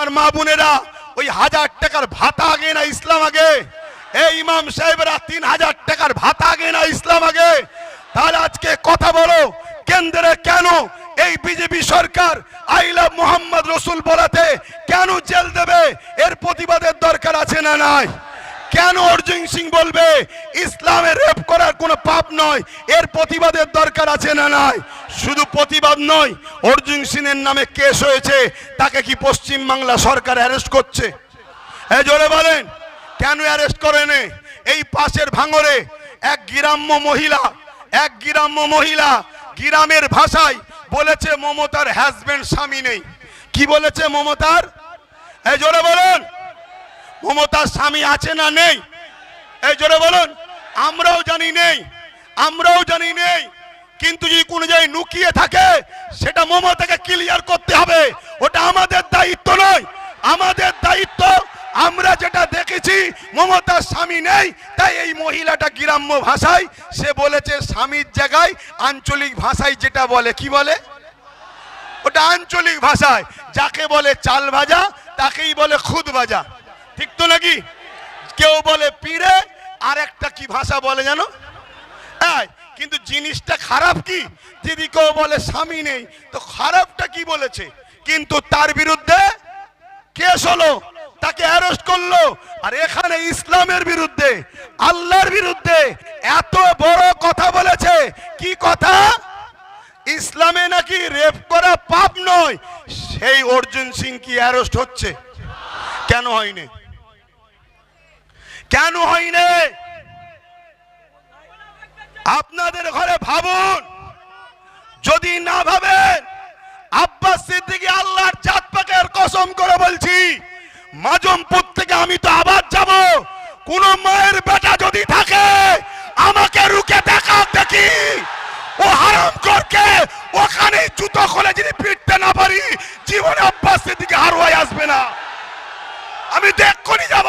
আমার মা বোনেরা, ওই হাজার টাকার ভাতা আগে না ইসলাম আগে? এই ইমাম সাহেবরা, তিন হাজার টাকার ভাতা আগে না ইসলাম আগে? তাহলে আজকে কথা বলো, কেন্দ্রে কেন এই বিজেপি সরকার আই লাভ মোহাম্মদ রসুল বলাতে কেন জেল দেবে? এর প্রতিবাদের দরকার আছে না নাই? কেন অর্জুন সিং বলবে, ইসলামে রেপ করার কোনো পাপ নয়, এর প্রতিবাদের দরকার আছে না নাই? শুধু প্রতিবাদ নয়, অর্জুন সিং এর নামে কেস হয়েছে, তাকে কি পশ্চিম বাংলা সরকার অ্যারেস্ট করছে? হ্যাঁ জোরে বলেন, কেন অ্যারেস্ট করেনি? এই পাশের ভাঙরে এক গ্রাম্য মহিলা, এক গ্রাম্য মহিলা গ্রামের ভাষায় বলেছে, মমতার হাজবেন্ড স্বামী নেই। কি বলেছে মমতার? এই জোরে বলেন মমতার স্বামী আছে না নেই? এই জোরে বলুন, আমরাও জানি নেই, আমরাও জানি নেই। কিন্তু যদি কোনো জায়গায় লুকিয়ে থাকে, সেটা মমতাকে ক্লিয়ার করতে হবে। ওটা আমাদের দায়িত্ব নয়। আমাদের দায়িত্ব, আমরা যেটা দেখেছি, মমতার স্বামী নেই, তাই এই মহিলাটা গ্রাম্য ভাষায়, সে বলেছে স্বামীর জায়গায় আঞ্চলিক ভাষায় যেটা বলে, কি বলে? ওটা আঞ্চলিক ভাষায়। যাকে বলে চাল ভাজা, তাকেই বলে খুদ ভাজা। ঠিক তো নাকি? কেউ বলে পিড়ে আর একটা কি ভাষা বলে জানো? কিন্তু জিনিসটা খারাপ কি? যদি কেউ বলে স্বামী নেই, তো খারাপটা কি বলেছে? কিন্তু তার বিরুদ্ধে কেস হলো, তাকে অ্যারেস্ট করল, আর এখানে ইসলামের বিরুদ্ধে, আল্লাহর বিরুদ্ধে এত বড় কথা বলেছে। কি কথা? ইসলামে নাকি রেপ করা পাপ নয়, সেই অর্জুন সিং কি অ্যারেস্ট হচ্ছে? কেন হয়নি? কেন হয়নি? আপনাদের ঘরে ভাবুন। যদি না ভাবেন, আব্বাস সিদ্দিকী আল্লাহর জাত পাকের কসম করে বলছি, মাজমপুর থেকে আমি তো আবার যাব। কোন মায়ের বেটা যদি থাকে, আমাকে রুকে দেখা দেখি। ও হারাম করকে ওখানে জুতো খুলে যদি পিটতে না পারি, জীবনে আব্বাস সিদ্দিকী হারুয়াই আসবে না। আমি দেখক্ষণই যাব।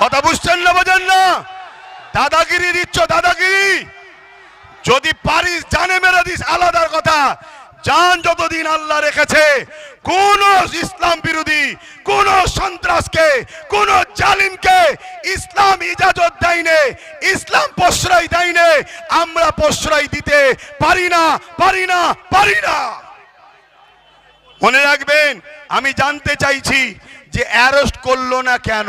কথা বুঝছেন না বোঝেন না? দাদাগিরি দিচ্ছ দাদাগিরি। যদি পারিস, জানে মেরে দিস, আলাদার কথা। জান যতদিন আল্লাহ রেখেছে, কোন ইসলাম বিরোধী, কোন সন্ত্রাসকে, কোন জালিমকে ইসলাম ইজাজত দেয়নি, ইসলাম প্রশ্রয় দেয়নি, আমরা প্রশ্রয় দিতে পারি না পারি না পারি না। মনে রাখবেন, আমি জানতে চাইছি যে অ্যারেস্ট করল না কেন?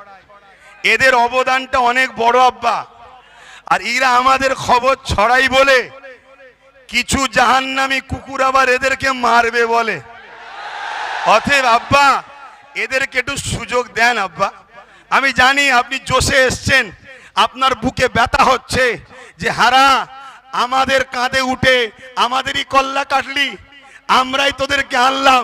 এদের অবদানটা অনেক বড় আব্বা। আর এরা আমাদের খবর ছড়াই বলে, কিছু জাহান্নামী কুকুর আবার এদেরকে মারবে বলে। অতএব আব্বা, এদেরকে একটু সুযোগ দেন আব্বা। আমি জানি আপনি জোশে এসছেন, আপনার বুকে ব্যথা হচ্ছে যে, হারা, আমাদের কাঁধে উঠে আমাদেরই কল্লা কাটলি, আমরাই তোদেরকে আনলাম।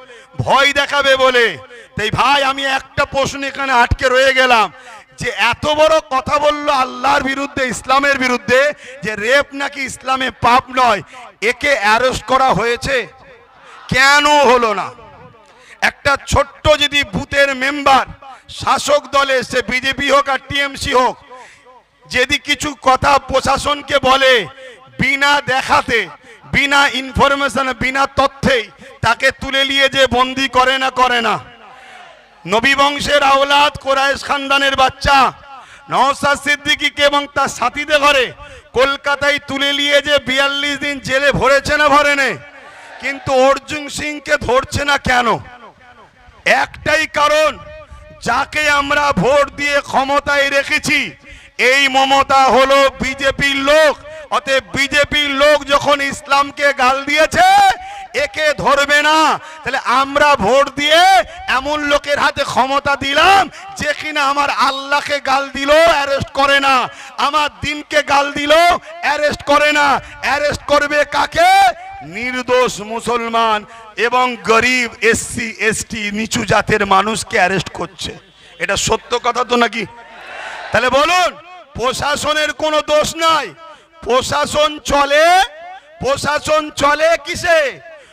ভয় দেখাবে বলে। তাই ভাই, আমি একটা প্রশ্ন এখানে আটকে রয়ে গেলাম যে, এত বড় কথা বলল আল্লাহর বিরুদ্ধে, ইসলামের বিরুদ্ধে, যে রেপ নাকি ইসলামে পাপ নয়, একে অ্যারেস্ট করা হয়েছে? কেন হলো না? একটা ছোট্ট যদি বুথের মেম্বার, শাসক দলে, সে বিজেপি হোক আর টিএমসি হোক, যদি কিছু কথা প্রশাসনকে বলে, বিনা দেখাতে, বিনা ইনফরমেশন বিনা তথ্যেই তাকে তুলে নিয়ে যে বন্দি করে না করে না। নবী বংশের আওলাদ কোরাইশ খানদানের বাচ্চা। নওসাদ সিদ্দিকীকে এবং তার সাথীদের ঘরে কলকাতায় তুলে নিয়ে যে বিয়াল্লিশ দিন জেলে ভরেছে না, ভরে নে কিন্তু অর্জুন সিংকে ধরছে না কেন? একটাই কারণ, যাকে আমরা ভোট দিয়ে ক্ষমতায় রেখেছি, এই মমতা হলো বিজেপির লোক। অতএব বিজেপির লোক যখন ইসলামকে গাল দিয়েছে একে ধরবে না। তাহলে আমরা ভোট দিয়ে এমন লোকের হাতে ক্ষমতা দিলাম যে কিনা আমার আল্লাহকে গাল দিল, অ্যারেস্ট করে না। আমার দিনকে গাল দিল, অ্যারেস্ট করে না। অ্যারেস্ট করবে কাকে? নির্দোষ মুসলমান এবং গরিব এসসি এসটি নিচু জাতের মানুষকে অ্যারেস্ট করছে। এটা সত্য কথা তো নাকি? তাহলে বলুন, প্রশাসনের কোনো দোষ নাই। প্রশাসন চলে প্রশাসন চলে কিসে?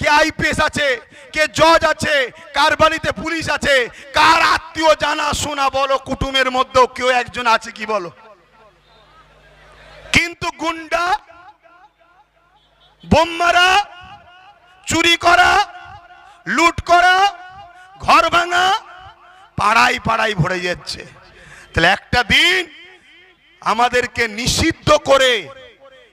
কে আইপিএস আছে, কে জজ আছে, কার বাড়িতে পুলিশ আছে, কার আত্মীয় জানা শোনা বলো, কুটুমের মধ্যেও কেউ একজন আছে কি বলো? কিন্তু গুন্ডা বোম্মারা চুরি করা, লুট করা, ঘর ভাঙা পাড়াই পাড়াই ভরে যাচ্ছে। তাহলে একটা দিন আমাদেরকে নিষিদ্ধ করে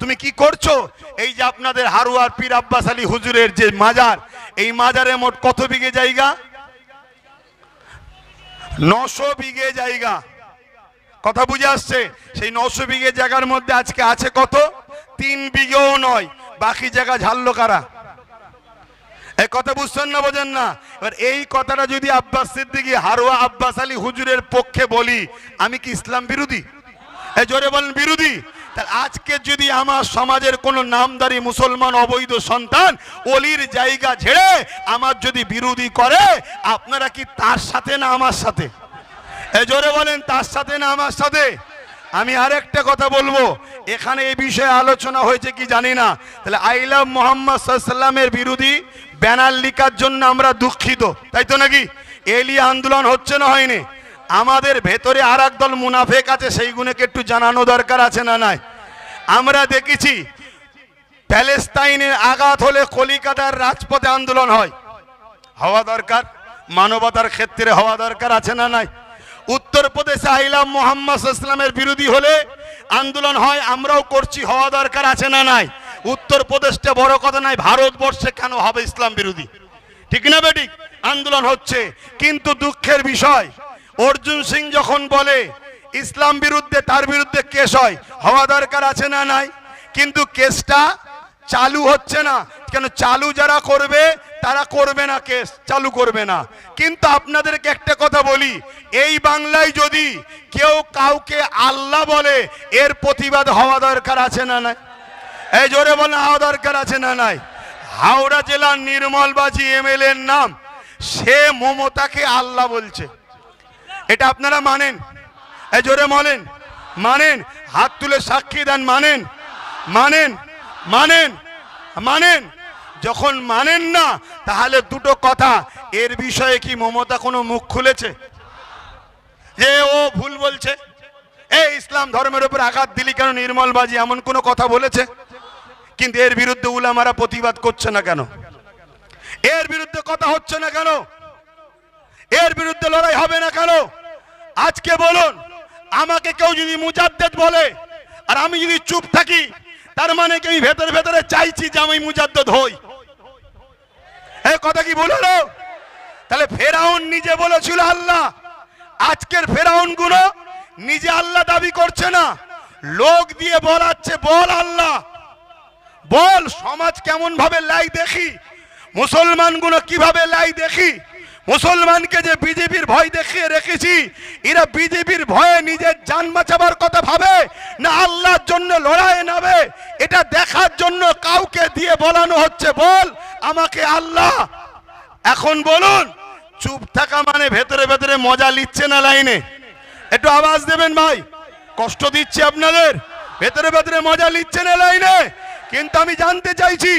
তুমি কি করছ? এই যে আপনাদের হারুয়ার পীর আব্বাস আলী হুজুরের যে মাজার, এই মাজারে মোট কত বিঘে জায়গা? নশো বিঘে জায়গা। কথা বুঝে আসছে? সেই নশো বিঘে জায়গার মধ্যে আজকে আছে কত? তিন বিঘেও নয়, বাকি জায়গা ঝাললো কারা? এই কথা বুঝছেন না, বোঝেন না? এবার এই কথাটা যদি আব্বাস সিদ্দিকী, হারুয়া আব্বাস আলী হুজুরের পক্ষে বলি, আমি কি ইসলাম বিরোধী? এই জোরে বলেন বিরোধী। আজকে যদি আমার সমাজের কোনো নামদারি মুসলমান অবৈধ সন্তান অলির জায়গা ঝেড়ে আমার যদি বিরোধী করে, আপনারা কি তার সাথে না আমার সাথে? এ জোরে বলেন, তার সাথে না আমার সাথে? আমি আরেকটা কথা বলব, এখানে এই বিষয়ে আলোচনা হয়েছে কি জানি না? তাহলে আই লাভ মোহাম্মদ সাল্লামের বিরোধী ব্যানার লিখার জন্য আমরা দুঃখিত, তাই তো নাকি? এলি আন্দোলন হচ্ছে না হয়নি? আমাদের ভেতরে আর দল মুনাফেক আছে সেইগুলোকে একটু জানানো দরকার আছে না নাই? আমরা দেখেছি, প্যালেস্তাইনের আঘাত হলে কলিকাতার রাজপথে আন্দোলন হয়। হওয়া দরকার, মানবতার ক্ষেত্রে হওয়া দরকার আছে না নাই? উত্তরপ্রদেশে আইলাম মোহাম্মদ ইসলামের বিরোধী হলে আন্দোলন হয়, আমরাও করছি, হওয়া দরকার আছে না নাই? উত্তরপ্রদেশটা বড় কথা নাই, ভারতবর্ষে কেন হবে ইসলাম বিরোধী? ঠিক না বেটিক আন্দোলন হচ্ছে, কিন্তু দুঃখের বিষয় অর্জুন সিং যখন বলে, ইসলাম বিরুদ্ধে তার বিরুদ্ধে কেস হয়, হওয়া দরকার আছে না নাই? কিন্তু কেসটা চালু হচ্ছে না। কেন চালু যারা করবে, তারা করবে না কেস, চালু করবে না। কিন্তু আপনাদেরকে একটা কথা বলি, এই বাংলায় যদি কেউ কাউকে আল্লাহ বলে, এর প্রতিবাদ হওয়া দরকার আছে না নাই? এই জোরে বলে হওয়া দরকার আছে না নাই? হাওড়া জেলার নির্মলবাজি এমএলএ এর নাম, সে মমতাকে আল্লাহ বলছে। এটা আপনারা মানেন। এই জোরে বলেন। মানেন। হাত তুলে সাক্ষী দেন, মানেন। মানেন। মানেন। মানেন। যখন মানেন না, তাহলে দুটো কথা। এর বিষয়ে কি মমতা কোনো মুখ খুলেছে? যে ও ভুল বলছে। এই ইসলাম ধর্মের উপর আঘাত দিলি কেন? নির্মলবাজি এমন কোনো কথা বলেছে? কিন্তু এর বিরুদ্ধে উলামারা প্রতিবাদ করছে না কেন? এর বিরুদ্ধে কথা হচ্ছে না কেন? এর বিরুদ্ধে লড়াই হবে না কেন? আজকে বলুন, আমাকে কেউ যদি মুজাদ্দেদ বলে, আর আমি যদি চুপ থাকি, তার মানে কি আমি ভেতরে ভেতরে চাইছি যে আমি মুজাদ্দদ হই? এই কথা কি ভুল হলো? তাহলে ফেরাউন নিজে বলেছিল আল্লাহ, আজকের ফেরাউনগুলো নিজে আল্লাহ দাবি করছে না। লোক দিয়ে বলাচ্ছে বল আল্লাহ। বল, সমাজ কেমন ভাবে লাই দেখি? মুসলমানগুলো কীভাবে লাই দেখি? মুসলমানকে যে বিজেপির ভয় দেখিয়ে রেখেছি, এরা বিজেপির ভয়ে নিজের জান বাঁচাবার কথা ভাবে, না আল্লাহর জন্য লড়াই নাবে এটা দেখার জন্য কাউকে দিয়ে বলানো হচ্ছে, বল আমাকে আল্লাহ। এখন বলুন, চুপ থাকা মানে ভেতরে ভেতরে মজা লিচ্ছে না লাইনে? একটু আওয়াজ দেবেন ভাই? কষ্ট দিচ্ছি আপনাদের। ভেতরে ভেতরে মজা লিচ্ছে না লাইনে? কিন্তু আমি জানতে চাইছি,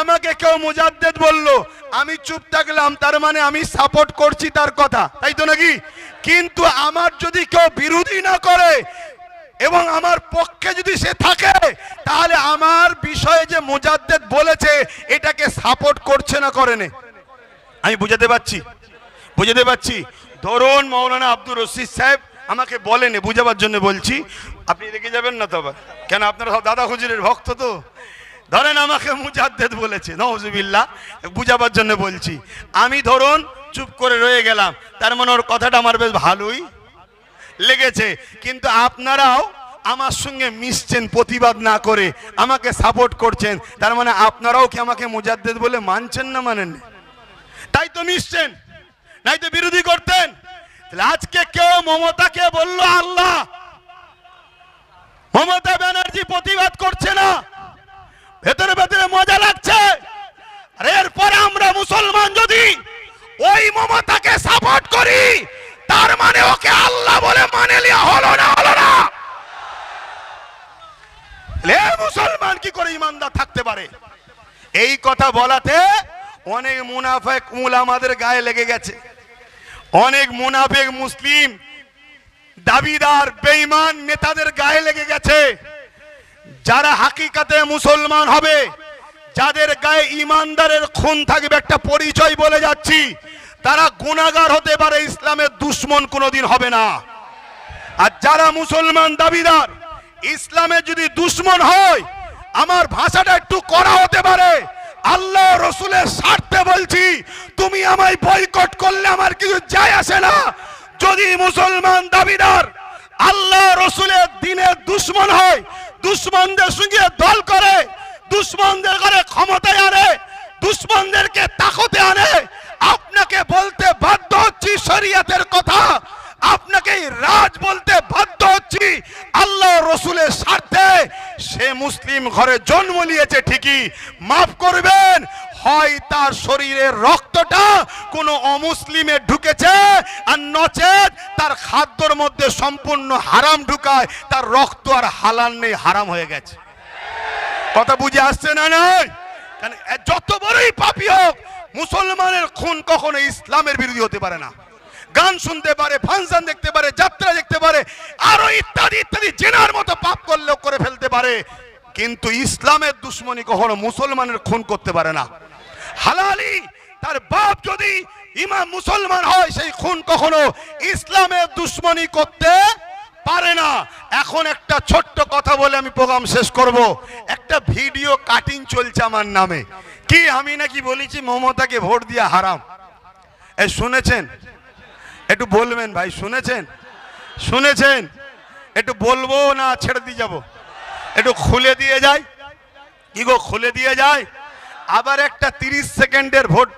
আমাকে কেউ মুজাদ্দেদ বলল, আমি চুপ থাকলাম, তার মানে আমি সাপোর্ট করছি তার কথা, তাই তো নাকি? কিন্তু আমার যদি কেউ বিরোধী না করে, এবং আমার পক্ষে যদি সে থাকে, তাহলে আমার বিষয়ে যে মুজাদ্দেদ বলেছে, এটাকে সাপোর্ট করছে না করেনে। আমি বুঝাতে পারছি বুঝাতে পারছি। ধরুন মৌলানা আব্দুর রশিদ সাহেব আমাকে বলেন, বুঝাবার জন্য বলছি। আপনি রেখে যাবেন না তো আবার? কেন আপনারা সব দাদা হুজুরের ভক্ত তো? ধরেন আমাকে মুজাদ্দেদ বলেছে, নওজুবিল্লাহ, বুঝাবার জন্য বলছি। আমি ধরুন চুপ করে রয়ে গেলাম, তার মানে ওর কথাটা আমার বেশ ভালোই লেগেছে। কিন্তু আপনারাও আমার সঙ্গে মিশছেন, প্রতিবাদ না করে আমাকে সাপোর্ট করছেন, তার মানে আপনারাও কি আমাকে মুজাদ্দেদ বলে মানছেন না মানেন? তাই তো মিশছেন, নাই তো বিরোধী করতেন। আজকে কেউ মমতাকে বলল, আল্লাহ মমতা ব্যানার্জি প্রতিবাদ করছে না। ভেতরে ভেতরে মজা লাগছে। এরপরে আমরা মুসলমান যদি ওই মমতাকে সাপোর্ট করি, তার মানে ওকে আল্লাহ বলে মানে লিয়া হলো না হলো না। লে মুসলমান কি করে ইমানদার থাকতে পারে? এই কথা বলাতে অনেক মুনাফেক মূল আমাদের গায়ে লেগে গেছে। অনেক মুনাফেক মুসলিম দাবিদার, বেঈমান নেতাদের গায়ে লেগে গেছে। যারা হাকিকাতে মুসলমান হবে, যাদের গায়ে ইমানদারের খুন থাকবে একটা পরিচয় বলে যাচ্ছি, তারা গুণাগার হতে পারে, ইসলামের দুশ্মন কোনোদিন হবে না। আর যারা মুসলমান দাবিদার ইসলামের যদি দুশ্মন হয়, আমার ভাষাটা একটু করা হতে পারে। আল্লাহ রসুলের স্বার্থে বলছি, তুমি আমায় বয়কট করলে আমার কিছু যায় আসে না। যদি মুসলমান দাবিদার আল্লাহ রসুলের দিনের দুশ্মন হয়, দুশ্মনদের সঙ্গে দল করে, দুশ্মনদের করে ক্ষমতায় আনে, দুশ্মনদেরকে তাকতে আনে, আপনাকে বলতে বাধ্য হচ্ছি শরিয়াতের কথা। আপনাকে রাজ বলতে বাধ্য হচ্ছি, আল্লাহ রসুলের স্বার্থে। সে মুসলিম ঘরে জন্ম নিয়েছে ঠিকই, মাফ করবেন হয় তার শরীরের রক্তটা কোনো অমুসলিমে ঢুকেছে আর নচেত তার খাদ্যর মধ্যে সম্পূর্ণ হারাম ঢুকায়, তার রক্ত আর হালাল নেই, হারাম হয়ে গেছে। কথা বুঝে আসছে না নয় কারণ যত বড়ই পাপি হোক, মুসলমানের খুন কখনো ইসলামের বিরোধী হতে পারে না। গান শুনতে পারে, ফাংশন দেখতে পারে, যাত্রা দেখতে পারে, আরও ইত্যাদি ইত্যাদি জেনার মতো পাপ করলেও করে ফেলতে পারে। কিন্তু ইসলামের দুশ্মনী কখনো মুসলমানের খুন করতে পারে না। হালালি, তার বাপ যদি ইমাম মুসলমান হয়, সেই খুন কখনো ইসলামের দুশ্মনী করতে পারে না। এখন একটা ছোট্ট কথা বলে আমি প্রোগ্রাম শেষ করব। একটা ভিডিও কাটিং চলছে আমার নামে। কি, আমি নাকি বলেছি মমতাকে ভোট দিয়া হারাম? এই শুনেছেন? একটু বলবেন ভাই, শুনেছেন? শুনেছেন? একটু বলব না ছেড়ে দিয়ে যাব? একটু খুলে দিয়ে যায় কি গো, খুলে দিয়ে যায় আবার একটা তিরিশ সেকেন্ডের ভোট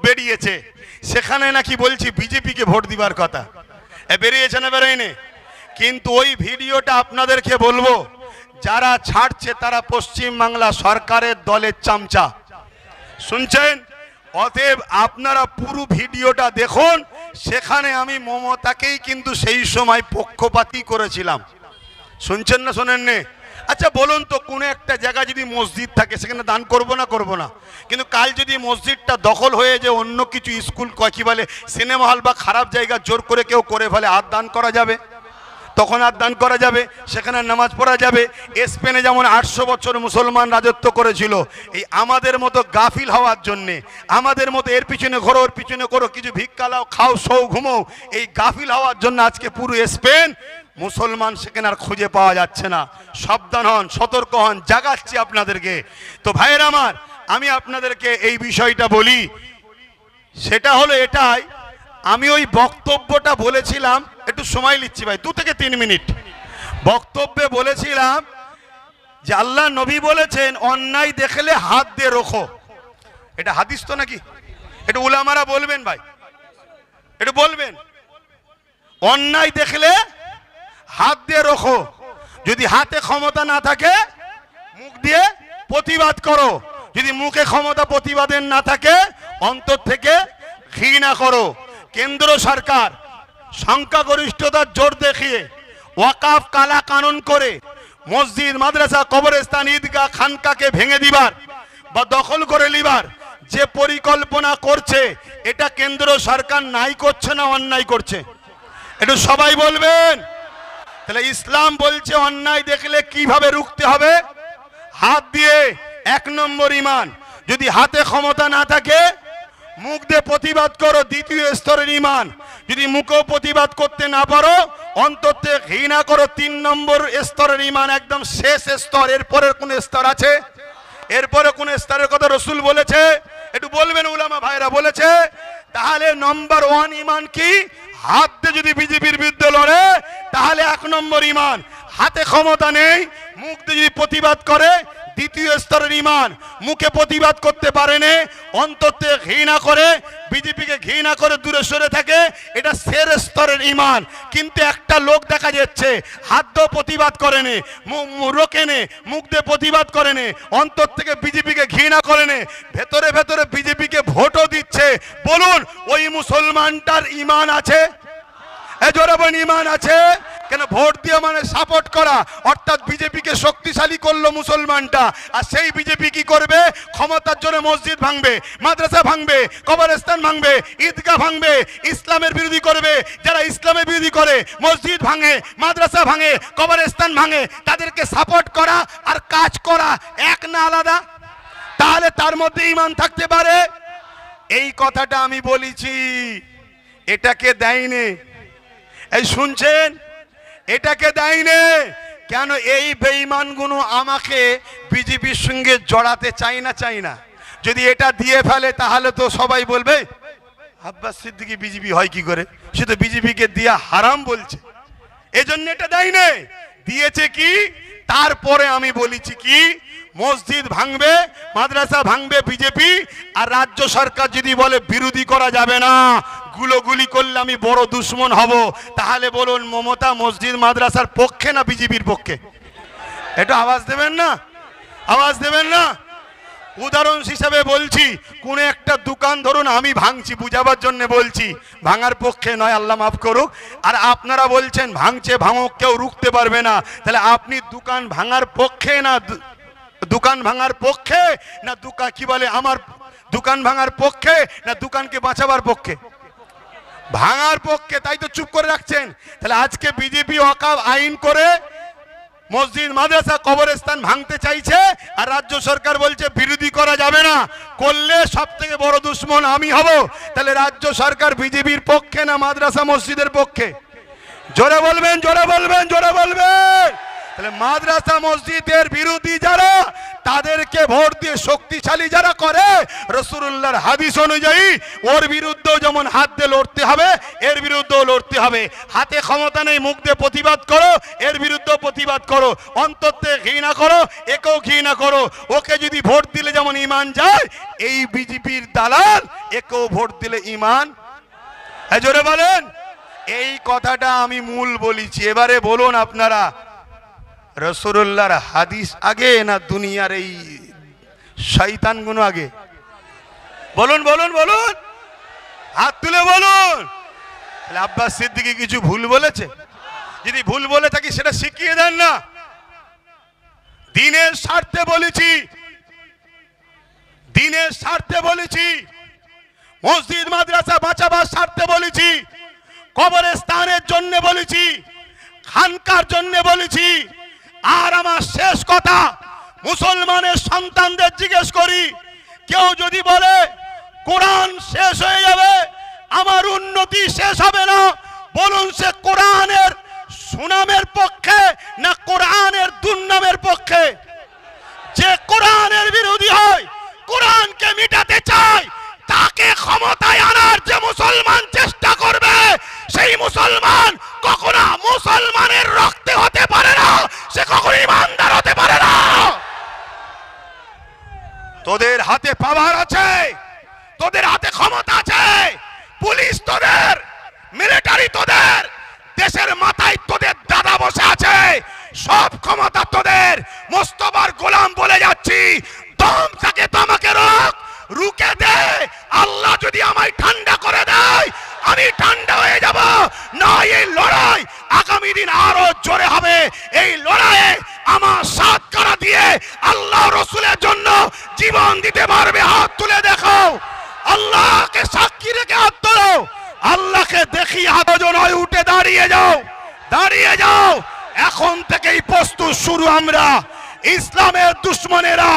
বেরিয়েছে। সেখানে নাকি বলছি বিজেপিকে ভোট দিবার কথা। বেরিয়েছে না বেরোয়নি? কিন্তু ওই ভিডিওটা আপনাদেরকে বলব, যারা ছাড়ছে তারা পশ্চিম বাংলা সরকারের দলের চামচা। শুনছেন? অতএব আপনারা পুরো ভিডিওটা দেখুন, সেখানে আমি মমতাকেই কিন্তু সেই সময় পক্ষপাতী করেছিলাম। শুনছেন না শোনেন নে আচ্ছা বলুন তো, কোনো একটা জায়গা যদি মসজিদ থাকে, সেখানে দান করব না করব না? কিন্তু কাল যদি মসজিদটা দখল হয়ে যে অন্য কিছু স্কুল কি বলে, সিনেমা হল বা খারাপ জায়গা জোর করে কেউ করে ফেলে, আর দান করা যাবে? তখন আর দান করা যাবে? সেখানে নামাজ পড়া যাবে? স্পেনে যেমন আটশো বছর মুসলমান রাজত্ব করেছিল, এই আমাদের মতো গাফিল হওয়ার জন্যে, আমাদের মতো এর পিছনে ঘোরো, ওর পিছনে করো, কিছু ভিক্ষা লাও, খাও সৌ ঘুমো এই গাফিল হওয়ার জন্য আজকে পুরো স্পেন মুসলমান সেখানে আর খুঁজে পাওয়া যাচ্ছে না। সাবধান হন, সতর্ক হন, জাগাচ্ছি আপনাদেরকে। তো ভাইয়ের আমার, আমি আপনাদেরকে এই বিষয়টা বলি। সেটা হলো এটাই, আমি ওই বক্তব্যটা বলেছিলাম, একটু সময় নিচ্ছি ভাই, দু থেকে তিন মিনিট। বক্তব্যে বলেছিলাম যে আল্লাহ নবী বলেছেন, অন্যায় দেখলে হাত দিয়ে রোখো। এটা হাদিস তো নাকি? এটা উলামারা বলবেন ভাই। এটা বলবেন। অন্যায় দেখলে হাত দিয়ে রোখো। যদি হাতে ক্ষমতা না থাকে, মুখ দিয়ে প্রতিবাদ করো। যদি মুখে ক্ষমতা প্রতিবাদের না থাকে, অন্তর থেকে ঘৃণা করো। কেন্দ্র সরকার সংখ্যাগরিষ্ঠতার জোর দেখিয়ে ওয়াকাফ কালা কানুন করে মসজিদ, মাদ্রাসা, কবরস্থান, ঈদগাহ, খানকাকে ভেঙে দিবার বা দখল করে লিবার যে পরিকল্পনা করছে, এটা কেন্দ্র সরকার নাই করছে না অন্যায় করছে। একটু সবাই বলবেন তাহলে ইসলাম বলছে অন্যায় দেখলে কীভাবে রুখতে হবে? হাত দিয়ে এক নম্বর ইমান। যদি হাতে ক্ষমতা না থাকে, মুখ দিয়ে প্রতিবাদ করো, দ্বিতীয় স্তরের ইমান। যদি মুখেও প্রতিবাদ করতে না পারো অন্তর ঘৃণা করো, তিন নম্বর স্তরের ইমান একদম শেষ স্তর। এরপরের কোন স্তর আছে? এরপরে কোন স্তরের কথা রসুল বলেছে? একটু বলবেন, উলামা ভাইরা বলেছে? তাহলে নম্বর ওয়ান ইমান কি? হাত দিয়ে যদি বিজেপির বিরুদ্ধে লড়ে, তাহলে এক নম্বর ইমান। হাতে ক্ষমতা নেই, মুখ দিয়ে যদি প্রতিবাদ করে দ্বিতীয় স্তরের ইমান। মুখে প্রতিবাদ করতে পারেনি অন্তর থেকে ঘৃণা করে, বিজেপিকে ঘৃণা করে দূরে সরে থাকে, এটা সের স্তরের ইমান। কিন্তু একটা লোক দেখা যাচ্ছে, হাত দিয়ে প্রতিবাদ করেনি রোকেনে মুখ দিয়ে প্রতিবাদ করেনি অন্তর থেকে বিজেপিকে ঘৃণা করেনি ভেতরে ভেতরে বিজেপিকে ভোটও দিচ্ছে। বলুন, ওই মুসলমানটার ইমান আছে? এ জোরে ইমান আছে? কেন ভোট দিয়ে মানে সাপোর্ট করা? অর্থাৎ বিজেপিকে শক্তিশালী করল মুসলমানটা। আর সেই বিজেপি কি করবে? ক্ষমতার জন্য মসজিদ ভাঙবে, মাদ্রাসা ভাঙবে, কবরস্থান ভাঙবে, ঈদগাহ ভাঙবে, ইসলামের বিরোধী করবে। যারা ইসলামের বিরোধী করে, মসজিদ ভাঙে, মাদ্রাসা ভাঙে, কবরস্থান ভাঙে, তাদেরকে সাপোর্ট করা আর কাজ করা এক না আলাদা? তাহলে তার মধ্যে ইমান থাকতে পারে? এই কথাটা আমি বলেছি। এটাকে দেয়নি। এই শুনছেন? এটাকে দেয়নি কেন এই বেঈমানগুলো আমাকে বিজেপির সঙ্গে জড়াতে চাই না চাই না? যদি এটা দিয়ে ফেলে, তাহলে তো সবাই বলবে আব্বাস সিদ্দিকি বিজেপি হয় কি করে? সে তো বিজেপিকে দিয়া হারাম বলছে। এজন্য এটা দেয়নি দিয়েছে কি? তারপরে আমি বলেছি কি? মসজিদ ভাঙবে, মাদ্রাসা ভাঙবে বিজেপি, আর রাজ্য সরকার যদি বলে বিরোধী করা যাবে না গুলোগুলি করলে আমি বড় দুশ্মন হব। তাহলে বলুন, মমতা মসজিদ মাদ্রাসার পক্ষে না বিজেপির পক্ষে? এটা আওয়াজ দেবেন না? আওয়াজ দেবেন না? উদাহরণ হিসাবে বলছি, কোন একটা দোকান ধরুন, আমি ভাঙছি, বুঝাবার জন্য বলছি, ভাঙার পক্ষে নয়, আল্লাহ মাফ করুক। আর আপনারা বলছেন, ভাঙছে, ভাঙুক, কেউ রুখতে পারবে না। তাহলে আপনি দোকান ভাঙার পক্ষে না দোকান ভাঙার পক্ষে? না দোকান কি বলে, আমার দোকান ভাঙার পক্ষে? না দোকানকে বাঁচাবার পক্ষে? ভাঙার পক্ষে, তাই তো চুপ করে রাখছেন। তাহলে আজকে বিজেপি অকাব আইন করে মসজিদ, মাদ্রাসা, কবরস্থান ভাঙতে চাইছে, আর রাজ্য সরকার বলছে বিরোধী করা যাবে না। করলে সব থেকে বড় দুশ্মন আমি হব। তাহলে রাজ্য সরকার বিজেপির পক্ষে না মাদ্রাসা মসজিদের পক্ষে? জোরে বলবেন জোরে বলবেন জোরে বলবেন। তাহলে মাদ্রাসা মসজিদের বিরোধী যারা, তাদেরকে ভোট দিয়ে শক্তিশালী যারা করে রসুল্লাহর হাদিস অনুযায়ী, ওর বিরুদ্ধেও যেমন হাত দিয়ে লড়তে হবে, এর বিরুদ্ধেও লড়তে হবে। হাতে ক্ষমতা নেই, মুখ দিয়ে প্রতিবাদ করো, এর বিরুদ্ধেও প্রতিবাদ করো। অন্তর থেকে ঘৃণা করো, একেও ঘৃণা করো। ওকে যদি ভোট দিলে যেমন ইমান যায়, এই বিজেপির দালাল, একেও ভোট দিলে ইমান হ্যাঁ জোরে বলেন। এই কথাটা আমি মূল বলিছি। এবারে বলুন আপনারা রসুল্লাহর হাদিস আগে না দুনিয়ার এই শৈতানগুলো আগে? বলুন বলুন বলুন। হাত তুলে বলুন। তাহলে আব্বাস সিদ্দিকি কিছু ভুল বলেছে? যদি ভুল বলে থাকি সেটা শিখিয়ে দেন না। দিনের স্বার্থে বলেছি। দিনের স্বার্থে বলেছি। মসজিদ, মাদ্রাসা বাঁচাবার স্বার্থে বলেছি। কবরের স্থানের জন্য বলেছি। খানকার জন্য বলেছি। আর আমার শেষ কথা, মুসলমানের সন্তানদের জিজ্ঞেস করি, কেউ যদি বলে, কোরআন শেষ হয়ে যাবে, আমার উন্নতি শেষ হবে না বলুন সে কোরআনের সুনামের পক্ষে না কোরআনের দুর্নামের পক্ষে যে কোরআনের বিরোধী হয় কোরআনকে মিটাতে চায় তাকে ক্ষমতায় আনার যে মুসলমান চেষ্টা করবে সেই মুসলমান কখনো মুসলমানের রক্তে হতে পারে না সে কখনো ইমানদার হতে পারে না তোদের হাতে পাওয়ার আছে তোদের হাতে ক্ষমতা আছে পুলিশ তোদের মিলিটারি তোদের দেশের মাথায় তোদের দাদা বসে আছে সব ক্ষমতা তোদের মোস্তফার গোলাম বলে যাচ্ছি দম থাকে তো আমাকে রোক রুকে দে আল্লাহ যদি আমায় ঠান্ডা করে দেয় আমি ঠান্ডা হয়ে যাব না এই লড়াই আগামী দিন আরও জোরে হবে এই লড়াইয়ে আমার সাত করা দিয়ে আল্লাহ রসুলের জন্য জীবন দিতে পারবে। হাত তুলে দেখো আল্লাহকে সাক্ষী রেখে হাত তোলো। আল্লাহকে দেখি হাত নয়, উঠে দাঁড়িয়ে যাও। দাঁড়িয়ে যাও। এখন থেকেই প্রস্তুত, শুরু আমরা। ইসলামের দুশ্মনেরা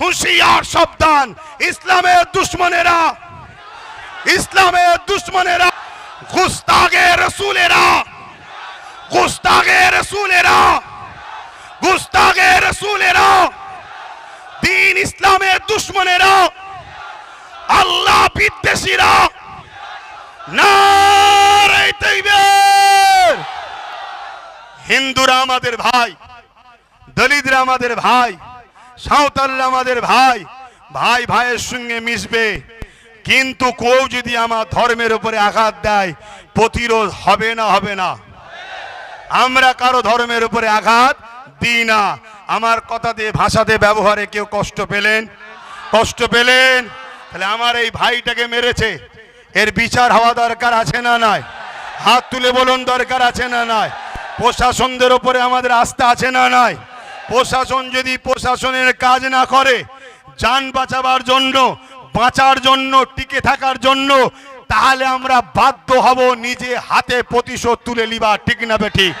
হুঁশিয়ার সাবধান। ইসলামের দুশ্মনেরা ইসলামের দুশ্মনেরা গুস্তাগে রসুলেরা গুস্তাগে রসুলেরা গুস্তাগে রসুলেরা। দিন ইসলামের দুশ্মনেরা, আল্লাহ বিদ্বেষীরা হিন্দুরা আমাদের ভাই, দলিতরা আমাদের ভাই, সাঁওতালরা আমাদের ভাই ভাই ভাইয়ের সঙ্গে মিশবে। কিন্তু কেউ যদি আমার ধর্মের উপরে আঘাত দেয়, প্রতিরোধ হবে না হবে না। আমরা কারও ধর্মের উপরে আঘাত দিই না। আমার কথা কথাতে ভাষাতে ব্যবহারে কেউ কষ্ট পেলেন? কষ্ট পেলেন? তাহলে আমার এই ভাইটাকে মেরেছে। এর বিচার হওয়া দরকার আছে না নাই? হাত তুলে বলুন, দরকার আছে না নাই? প্রশাসনদের ওপরে আমাদের আস্থা আছে না নাই? প্রশাসন যদি প্রশাসনের কাজ না করে, যান বাঁচাবার জন্য, বাঁচার জন্য, টিকে থাকার জন্য, তাহলে আমরা বাধ্য হব নিজে হাতে প্রতিশোধ তুলে লিবা ঠিক না বেটি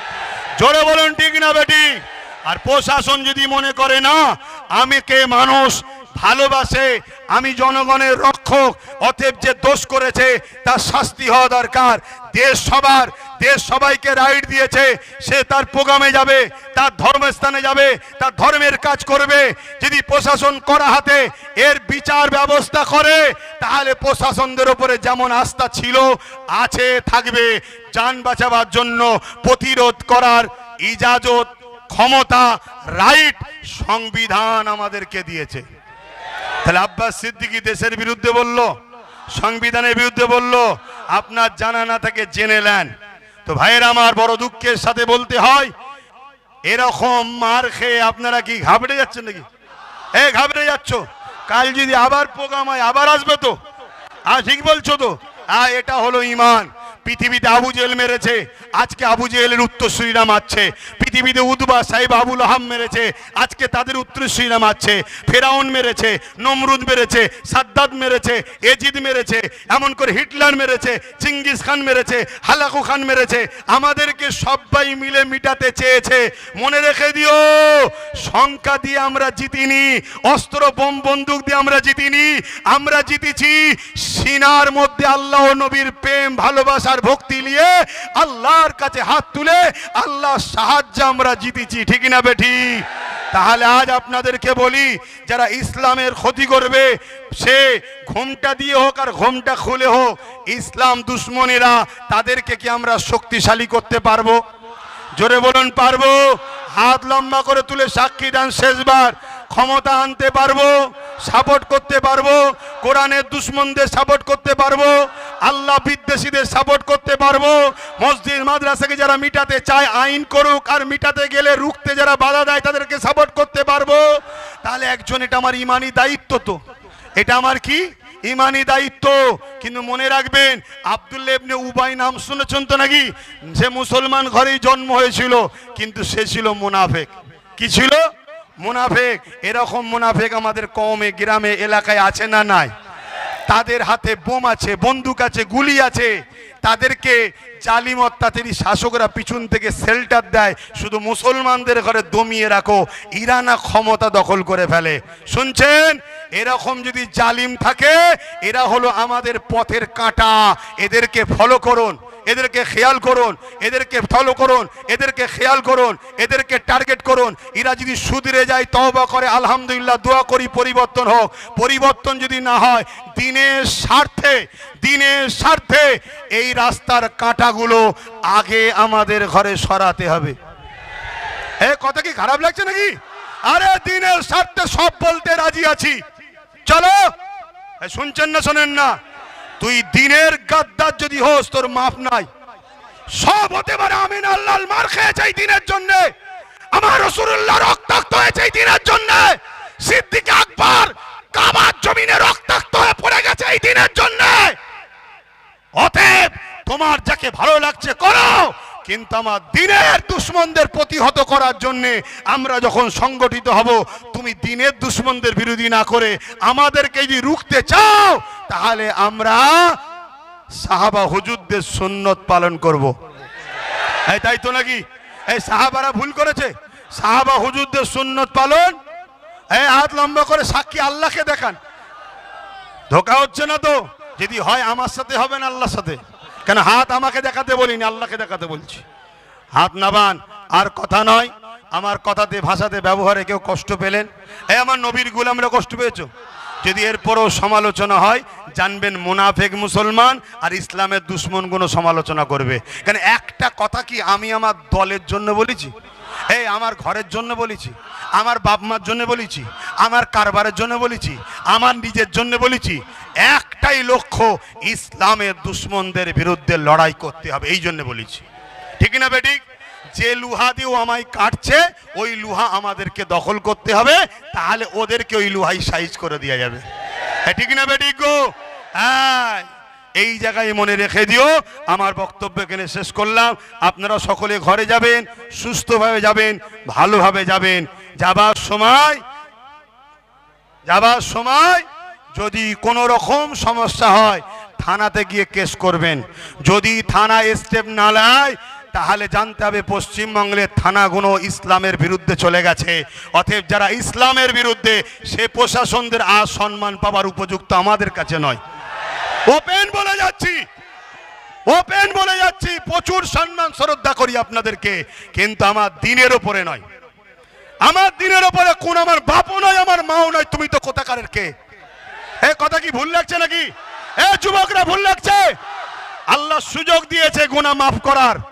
জোরে বলুন, ঠিক না বেটি আর প্রশাসন যদি মনে করে না, আমি কে মানুষ? ভালোবাসে, আমি জনগণের রক্ষক, অতএব যে দোষ করেছে, তার শাস্তি হওয়া দরকার। দেশ সবার, দেশ সবাইকে রাইট দিয়েছে, সে তার প্রোগ্রামে যাবে, তার ধর্মস্থানে যাবে, তার ধর্মের কাজ করবে। যদি প্রশাসন করা হাতে এর বিচার ব্যবস্থা করে, তাহলে প্রশাসনদের ওপরে যেমন আস্থা ছিল, আছে, থাকবে। যান বাঁচাবার জন্য প্রতিরোধ করার ইজাজত ক্ষমতা রাইট সংবিধান আমাদেরকে দিয়েছে। তাহলে আব্বাস সিদ্দিকি দেশের বিরুদ্ধে বলল, সংবিধানের বিরুদ্ধে বলল, আপনার জানা না থাকে জেনে নেন। তো ভাইয়ের, আমার বড় দুঃখের সাথে বলতে হয়, এরকম মার খেয়ে আপনারা কি ঘাবড়ে যাচ্ছেন নাকি? এ, ঘাবড়ে যাচ্ছ? কাল যদি আবার প্রোগ্রাম হয়, আবার আসবে তো? হ্যাঁ ঠিক বলছো তো? হ্যাঁ এটা হলো ইমান। পৃথিবীতে আবু জেল মেরেছে, আজকে আবু জেলের উত্তরসূরিরা মারছে। পৃথিবীতে উদবা সাহেব আবুল আহাম মেরেছে, আজকে তাদের উত্তরসূরিরা মারছে ফেরাউন মেরেছে, নমরুদ মেরেছে সাদ্দাদ মেরেছে, এজিদ মেরেছে, এমন করে হিটলার মেরেছে চিঙ্গিস খান মেরেছে, হালাকু খান মেরেছে, আমাদেরকে সবাই মিলে মিটাতে চেয়েছে। মনে রেখে দিও সংখ্যা দিয়ে আমরা জিতিনি, অস্ত্র, বোম, বন্দুক দিয়ে আমরা জিতিনি, আমরা জিতেছি সিনার মধ্যে আল্লাহ নবীর প্রেম, ভালোবাসার ভক্তি নিয়ে আল্লাহর কাছে হাত তুলে আল্লাহ সাহায্য আমরা জিতেছি, ঠিক না বেঠি? তাহলে আজ আপনাদেরকে বলি, যারা ইসলামের ক্ষতি করবে, সে ঘুমটা দিয়ে হোক আর ঘুমটা খুলে হোক, ইসলাম দুশ্মনেরা তাদেরকে কি আমরা শক্তিশালী করতে পারব? জোরে বলুন, পারব। হাত লম্বা করে তুলে সাক্ষী দেন শেষবার। ক্ষমতা আনতে পারব সাপোর্ট করতে পারব, কোরআনের দুশ্মনদের সাপোর্ট করতে পারব, আল্লাহ বিদ্বেষীদের সাপোর্ট করতে পারব, মসজিদ মাদ্রাসাকে যারা মিটাতে চায়, আইন করুক আর মিটাতে গেলে রুখতে যারা বাধা দেয়, তাদেরকে সাপোর্ট করতে পারব। তাহলে একজন এটা আমার ইমানি দায়িত্ব তো। এটা আমার কি? ইমানি দায়িত্ব। কিন্তু মনে রাখবেন আব্দুল্লাহ ইবনে উবাই নাম শুনেছেন তো নাকি? সে মুসলমান ঘরেই জন্ম হয়েছিল, কিন্তু সে ছিল মুনাফেক। কি ছিল? মুনাফেক, এরকম মুনাফেক আমাদের কমে গ্রামে, এলাকায় আছে না নাই? তাদের হাতে বোম আছে, বন্দুক আছে, গুলি আছে। তাদেরকে জালিম অত্যাচারী শাসকরা পিছন থেকে শেল্টার দেয়। শুধু মুসলমানদের ঘরে দমিয়ে রাখো, ইরানা ক্ষমতা দখল করে ফেলে। শুনছেন? এরকম যদি জালিম থাকে, এরা হলো আমাদের পথের কাঁটা। এদেরকে ফলো করুন। এদেরকে খেয়াল করুন, এদেরকে ফলো করুন, এদেরকে খেয়াল করুন, এদেরকে টার্গেট করুন। এরা যদি সুধরে যায়, তওবা করে, আলহামদুলিল্লাহ, দোয়া করি, পরিবর্তন হোক। পরিবর্তন যদি না হয়, দিনের স্বার্থে দিনের স্বার্থে এই রাস্তার কাঁটাগুলো আগে আমাদের ঘরে সরাতে হবে। এ, কথা কি খারাপ লাগছে নাকি? আরে, দিনের স্বার্থে সব বলতে রাজি আছি। চলো। শুনছেন না, শোনেন না? তুই দিনের গাদ্দার যদি হোস, তোর মাপ নাই। সব হতে পারে আমি আল্লাহ মার খেয়েছে এই দিনের জন্য। আমার রসুল্লাহ রক্তাক্ত হয়েছে এই দিনের জন্য। সিদ্দিক আকবর কাবার জমিনে রক্তাক্ত হয়ে পড়ে গেছে এই দিনের জন্য। অতএব তোমার যাকে ভালো লাগছে, করো। কিন্তু আমার দিনের দুশ্মনদের প্রতিহত করার জন্য আমরা যখন সংগঠিত হব, তুমি দিনের দুশ্মনদের বিরোধী না করে আমাদেরকে যদি রুখতে চাও, তাহলে আমরা সাহাবা হুজুরদের সুন্নত পালন করব। এই তাই তো নাকি? এই সাহাবারা ভুল করেছে। সাহাবা হুজুরদের সুন্নত পালন, এই হাত লম্বা করে সাক্ষী আল্লাহকে দেখান। ধোকা হচ্ছে না তো? যদি হয় আমার সাথে, হবে না আল্লাহর সাথে। কেন হাত আমাকে দেখাতে বলিনি, আল্লাহকে দেখাতে বলছি। হাত নাবান, আর কথা নয়, আমার কথাতে, ভাষাতে, ব্যবহারে কেউ কষ্ট পেলেন? এই আমার নবীর গুলামরা কষ্ট পেয়েছ? যদি এরপরও সমালোচনা হয়, জানবেন মুনাফেক মুসলমান আর ইসলামের দুশ্মন কোনো সমালোচনা করবে। কেন একটা কথা কি আমি আমার দলের জন্য বলেছি? এই আমার ঘরের জন্য বলেছি আমার বাপ মার জন্য বলেছি আমার কারবারের জন্য বলেছি আমার নিজের জন্য বলেছি একটাই লক্ষ্য ইসলামের দুশ্মনদের বিরুদ্ধে লড়াই করতে হবে এই জন্য বলেছি। ঠিক না বেঠিক যে লুহা দিয়েও আমায় কাটছে ওই লুহা আমাদেরকে দখল করতে হবে তাহলে ওদেরকে ওই লুহাই সাইজ করে দেওয়া যাবে। হ্যাঁ, ঠিক না বেঠিক গো? হ্যাঁ। এই জায়গায় মনে রেখে দিও, আমার বক্তব্য এখানে শেষ করলাম। আপনারা সকলে ঘরে যাবেন, সুস্থভাবে যাবেন, ভালোভাবে যাবেন। যাবার সময় যাবার সময় যদি কোনো রকম সমস্যা হয়, থানাতে গিয়ে কেস করবেন। যদি থানা স্টেপ না নেয়, তাহলে জানতে হবে পশ্চিমবঙ্গের থানাগুলো ইসলামের বিরুদ্ধে চলে গেছে। অতএব যারা ইসলামের বিরুদ্ধে, সে প্রশাসনদের আর সম্মান পাবার উপযুক্ত আমাদের কাছে নয়। ওপেন বলে যাচ্ছি। ওপেন বলে যাচ্ছি। প্রচুর সম্মান শ্রদ্ধা করি আপনাদেরকে। কিন্তু আমার দিনের ওপরে নয়। আমার দিনের ওপরে কোন আমার বাপও নয়, আমার মাও নয়। তুমি তো কোথাকারের কে? এ, কথা কি ভুল লাগছে নাকি? এ, যুবকরা, ভুল লাগছে? আল্লাহ সুযোগ দিয়েছে গুণা মাফ করার।